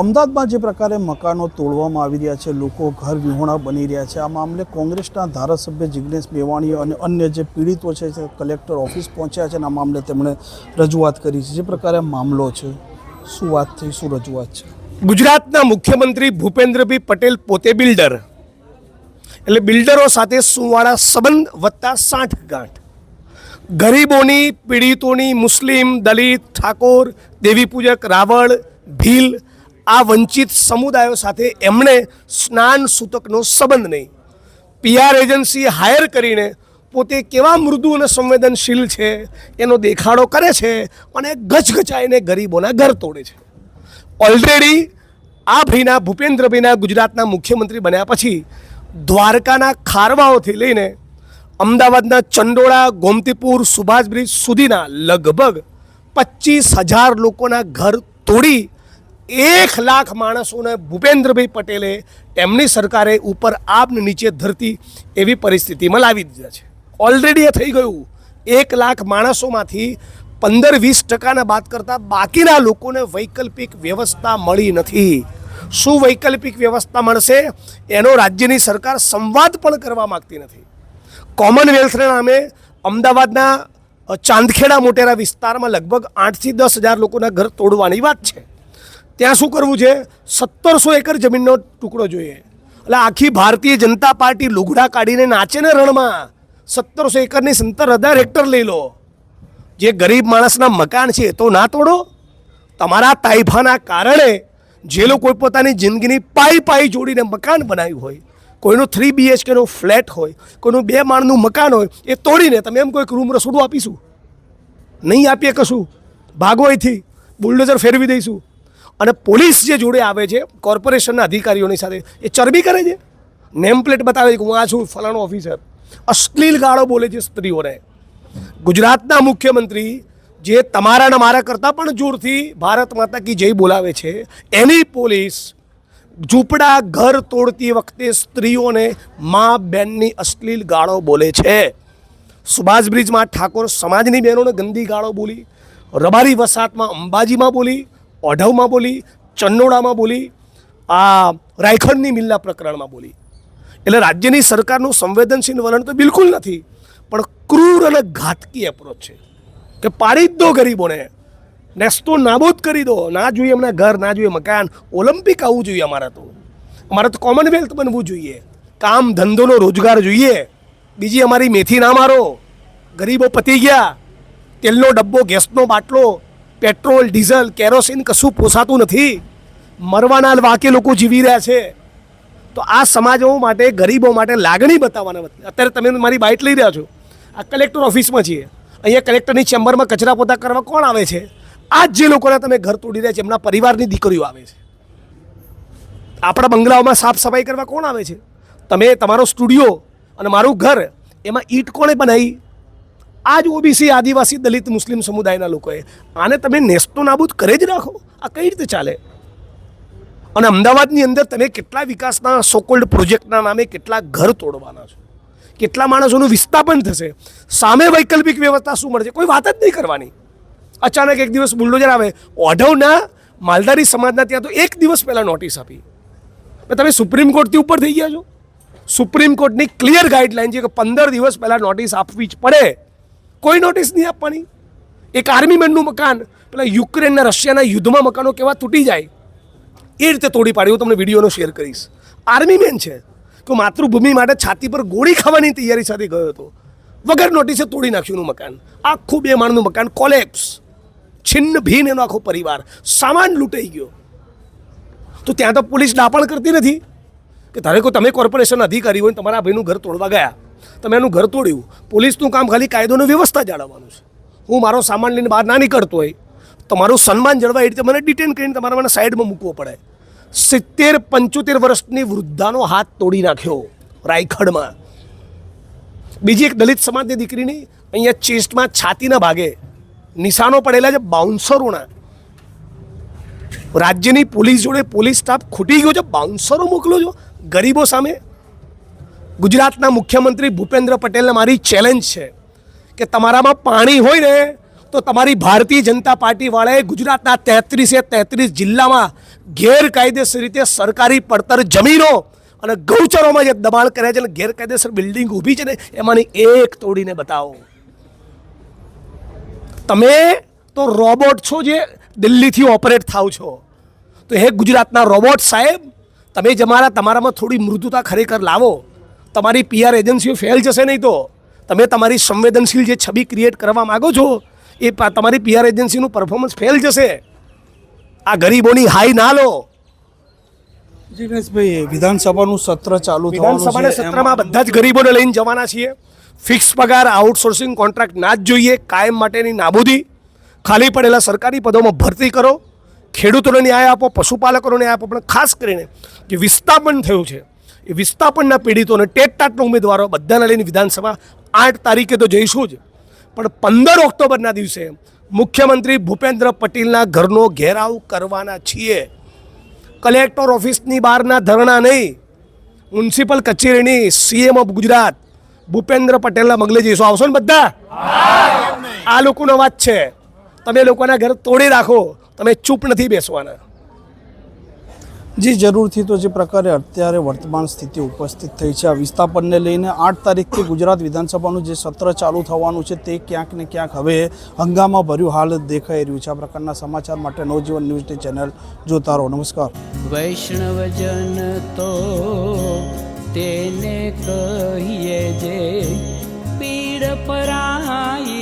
અમદાવાદમાં જે પ્રકારે મકાનો તોડવામાં આવી રહ્યા છે, લોકો ઘર વિહોણા બની રહ્યા છે. આ મામલે કોંગ્રેસના ધારાસભ્ય જિગ્નેશ મેવાણી અને અન્ય જે પીડિતો છે તે કલેક્ટર ઓફિસ પહોંચ્યા છે અને આ મામલે તેમણે રજૂઆત કરી છે. જે પ્રકારે મામલો છે, શું વાત થઈ શું રજૂઆત છે? ગુજરાતના મુખ્યમંત્રી ભૂપેન્દ્રભાઈ પટેલ પોતે બિલ્ડર. એટલે બિલ્ડરો સાથે સુવાળા સંબંધ વત્તા સાઠ ગાંઠ. ગરીબોની, પીડિતોની મુસ્લિમ, દલિત, ઠાકોર દેવી પૂજક રાવળ, ભીલ આ વંચિત સમુદાયો સાથે એમણે સ્નાન સૂતકનો સંબંધ નહીં. પીઆર એજન્સી હાયર કરીને પોતે કેવા મૃદુ અને સંવેદનશીલ છે એનો દેખાડો કરે છે અને ગચગચાઈને ગરીબોના ઘર તોડે છે. ઓલરેડી આ ભાઈના ભૂપેન્દ્રભાઈના ગુજરાતના મુખ્યમંત્રી બન્યા પછી દ્વારકાના ખારવાઓથી લઈને અમદાવાદના ચંડોળા, ગોમતીપુર, સુભાષ બ્રિજ સુધીના લગભગ પચીસ હજાર લોકોના ઘર તોડી એક લાખ માણસોને ભૂપેન્દ્રભાઈ પટેલે એમની સરકારે ઉપર આપને નીચે ધરતી એવી પરિસ્થિતિમાં લાવી દીધા છે. ઓલરેડી એ થઈ ગયું. એક લાખ માણસોમાંથી પંદર વીસ ટકાના બાદ કરતાં બાકીના લોકોને વૈકલ્પિક વ્યવસ્થા મળી નથી. શું વૈકલ્પિક વ્યવસ્થા મળશે? એનો રાજ્યની સરકાર સંવાદ પણ કરવા માગતી નથી. કોમનવેલ્થના નામે અમદાવાદના ચાંદખેડા મોટેરા વિસ્તારમાં લગભગ આઠથી દસ હજાર લોકોના ઘર તોડવાની વાત છે. ત્યાં શું કરવું છે? સત્તરસો એકર જમીનનો ટુકડો જોઈએ. એટલે આખી ભારતીય જનતા પાર્ટી લુગડા કાઢીને નાચે ને રણમાં. સત્તરસો એકરની સત્તર હજાર હેક્ટર લઈ લો. જે ગરીબ માણસના મકાન છે તો ના તોડો. તમારા તાઇફાના કારણે જે લોકો પોતાની જિંદગીની પાઈ પાઈ જોડીને મકાન બનાવ્યું હોય, કોઈનું થ્રી બીએચકેનું ફ્લેટ હોય, કોઈનું બે માળનું મકાન હોય, એ તોડીને તમે એમ કોઈક રૂમ રસોડું આપીશું? નહીં આપીએ કશું? ભાગો અહીંથી બુલડોઝર ફેરવી દઈશું? અને પોલીસ જે જોડે આવે છે, કોર્પોરેશનના અધિકારીઓની સાથે, એ ચરબી કરે છે? નેમ પ્લેટ બતાવે છે કે હું આ છું, ફલાણો ઓફિસર અશ્લીલ ગાળો બોલે છે સ્ત્રીઓને. ગુજરાતના મુખ્યમંત્રી જે તમારા ને મારા કરતાં પણ જોરથી ભારત માતા કી જય બોલાવે છે, એની પોલીસ ઝૂંપડા ઘર તોડતી વખતે સ્ત્રીઓને મા બેનની અશ્લીલ ગાળો બોલે છે. સુભાષ બ્રિજમાં ઠાકોર સમાજની બહેનોને ગંદી ગાળો બોલી, રબારી વસાતમાં અંબાજીમાં બોલી ઓઢવમાં બોલી, ચંડોળામાં બોલી, આ રાયખંડની મિલના પ્રકરણમાં બોલી. એટલે રાજ્યની સરકારનું સંવેદનશીલ વલણ તો બિલકુલ નથી, પણ ક્રૂર અને ઘાતકી એપ્રોચ છે કે પાડી જ દો ગરીબોને. નેસ્તો નાબૂદ કરી દો. ના જોઈએ એમના ઘર, ના જોઈએ મકાન. ઓલિમ્પિક આવવું જોઈએ અમારા તો. અમારે તો કોમનવેલ્થ બનવું જોઈએ. કામ ધંધોનો રોજગાર જોઈએ. બીજી અમારી મેથી ના મારો. ગરીબો પતી ગયા. તેલનો ડબ્બો, ગેસનો બાટલો પેટ્રોલ, ડીઝલ, કેરોસીન કશું પોસાતું નથી. મરવાના વાકે લોકો જીવી રહ્યા છે. તો આ સમાજો માટે, ગરીબો માટે લાગણી બતાવવાના અત્યારે તમે મારી બાઇટ લઈ રહ્યા છો. આ કલેક્ટર ઓફિસમાં છીએ. અહીંયા કલેક્ટરની ચેમ્બરમાં કચરા પોતા કરવા કોણ આવે છે? આ જ જે લોકોના તમે ઘર તોડી રહ્યા છે, એમના પરિવારની દીકરીઓ આવે છે. આપણા બંગલાઓમાં સાફ સફાઈ કરવા કોણ આવે છે? તમે, તમારો સ્ટુડિયો અને મારું ઘર, એમાં ઈટ કોણે બનાવી આ જ ઓબીસી આદિવાસી દલિત મુસ્લિમ સમુદાયના લોકોએ આને તમે નેસ્તો નાબૂદ કરે જ રાખો. આ કઈ રીતે ચાલે? અને અમદાવાદની અંદર તમે કેટલા વિકાસના સોકોલ્ડ પ્રોજેક્ટના નામે કેટલા ઘર તોડવાના છો? કેટલા માણસોનું વિસ્થાપન થશે? સામે વૈકલ્પિક વ્યવસ્થા શું મળશે? કોઈ વાત જ નહીં કરવાની. અચાનક એક દિવસ બુલડોઝર આવે. ઓઢવના માલધારી સમાજના ત્યાં તો એક દિવસ પહેલાં નોટિસ આપી. તમે સુપ્રીમ કોર્ટથી ઉપર થઈ ગયા છો? સુપ્રીમ કોર્ટની ક્લિયર ગાઈડલાઈન છે કે પંદર દિવસ પહેલાં નોટિસ આપવી જ પડે. કોઈ નોટિસ નહીં આપવાની. એક આર્મી મેનનું મકાન, પેલા યુક્રેનના રશિયાના યુદ્ધમાં મકાનો કેવા તૂટી જાય, એ રીતે તોડી પાડી. હું તમને વિડીયોનો શેર કરીશ. આર્મી મેન છે. કે માતૃભૂમિ માટે છાતી પર ગોળી ખાવાની તૈયારી સાથે ગયો હતો. વગર નોટિસે તોડી નાખ્યું એનું મકાન. આખું બે માળનું મકાન કોલેપ્સ છિન્ન ભીન એનો આખો પરિવાર. સામાન લૂંટાઈ ગયો. તો ત્યાં તો પોલીસ ડાપણ કરતી નથી. કે ધારે કોઈ, તમે કોર્પોરેશન અધિકારી હોય તમારા ભાઈનું ઘર તોડવા ગયા. તમે એનું ઘર તોડ્યું. પોલીસનું કામ ખાલી કાયદોની વ્યવસ્થા જાળવવાનું છે. હું મારો સામાન લઈને બહાર ના નીકળતો હોય તમારું સન્માન જળવાય એ રીતે મને ડિટેન કરીને તમારે મને સાઈડમાં મૂકવો પડે. સિત્તેર, પંચોતેર વર્ષની વૃદ્ધાનો હાથ તોડી નાખ્યો રાયખડમાં. બીજી એક દલિત સમાજની દીકરીની અહીંયા ચેસ્ટમાં છાતીના ભાગે નિશાનો પડેલા છે બાઉન્સરોના. રાજ્યની પોલીસ જોડે પોલીસ સ્ટાફ ખૂટી ગયો છે, બાઉન્સરો મોકલો છો. ગરીબો સામે ગુજરાતના મુખ્યમંત્રી ભૂપેન્દ્ર પટેલને મારી ચેલેન્જ છે કે તમારામાં પાણી હોય ને, તો તમારી ભારતીય જનતા પાર્ટીવાળાએ ગુજરાતના તેત્રીસે તેત્રીસ જિલ્લામાં ગેરકાયદેસર રીતે સરકારી પડતર જમીનો અને ગૌચરોમાં જે દબાણ કર્યા છે અને ગેરકાયદેસર બિલ્ડિંગ ઊભી છે ને, એમાંની એક તોડીને બતાવો. તમે તો રોબોટ છો જે દિલ્હીથી ઓપરેટ થાવ છો. તો હે ગુજરાતના રોબોટ સાહેબ, તમે જમારા તમારામાં થોડી મૃદુતા ખરેખર લાવો. તમારી પીઆર એજન્સીઓ ફેલ જશે નહીં તો? તમે તમારી સંવેદનશીલ જે છબી ક્રિએટ કરવા માગો છો એ તમારી પીઆર એજન્સીનું પરફોર્મન્સ ફેલ જશે. આ ગરીબોની હાઈ ના લો. જિગ્નેશભાઈ વિધાનસભાનું સત્ર ચાલુ વિધાનસભાના સત્રમાં બધા જ ગરીબોને લઈને જવાના છીએ. ફિક્સ પગાર આઉટસોર્સિંગ કોન્ટ્રાક્ટ ના જ જોઈએ કાયમ માટેની નાબૂદી. ખાલી પડેલા સરકારી પદોમાં ભરતી કરો. ખેડૂતોને ન્યાય આપો પશુપાલકોને ન્યાય આપો પણ ખાસ કરીને જે વિસ્થાપન થયું છે એ વિસ્થાપનના પીડિતોને ટેટ ટાટના ઉમેદવારો બધાને લઈને વિધાનસભા આઠ તારીખે તો જઈશું જ. પણ પંદર ઓક્ટોબરના દિવસે મુખ્યમંત્રી ભૂપેન્દ્ર પટેલના ઘરનો ઘેરાવ કરવાના છીએ. કલેક્ટર ઓફિસની બહારના ધરણા નહીં. મ્યુનિસિપલ કચેરીની સીએમ ઓફ ગુજરાત ભૂપેન્દ્ર પટેલના મગલે જઈશું. આવશો ને બધા? આ લોકોનો વાત છે. તમે લોકોના ઘર તોડી રાખો. તમે ચૂપ નથી બેસવાના. જી જરૂરથી તો જે પ્રકારે અત્યારે વર્તમાન સ્થિતિ ઉપસ્થિત થઈ છે, આ વિસ્થાપનને લઈને આઠ તારીખથી ગુજરાત વિધાનસભાનું જે સત્ર ચાલુ થવાનું છે તે ક્યાંક ને ક્યાંક હવે હંગામા ભર્યું હાલ દેખાઈ રહ્યું છે. આ પ્રકારના સમાચાર માટે નવજીવન ન્યૂઝની ચેનલ જોતા રહો. નમસ્કાર. વૈષ્ણવજન તો તેને કહીએ જે પીડ પરાઈ